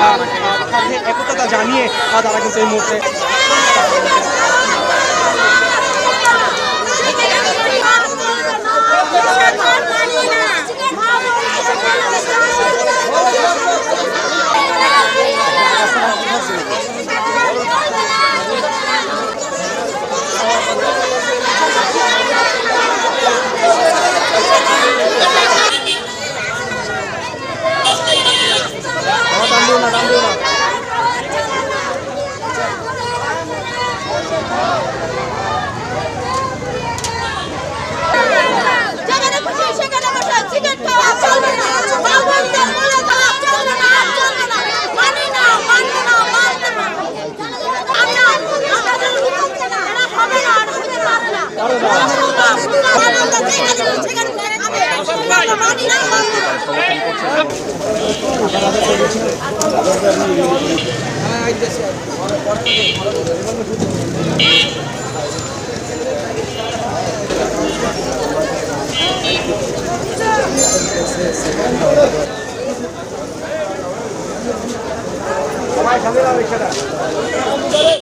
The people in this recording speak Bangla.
আহ, একতা জানিয়ে তারা কিন্তু এই মুহূর্তে সবাই সামনে দাঁড়াবে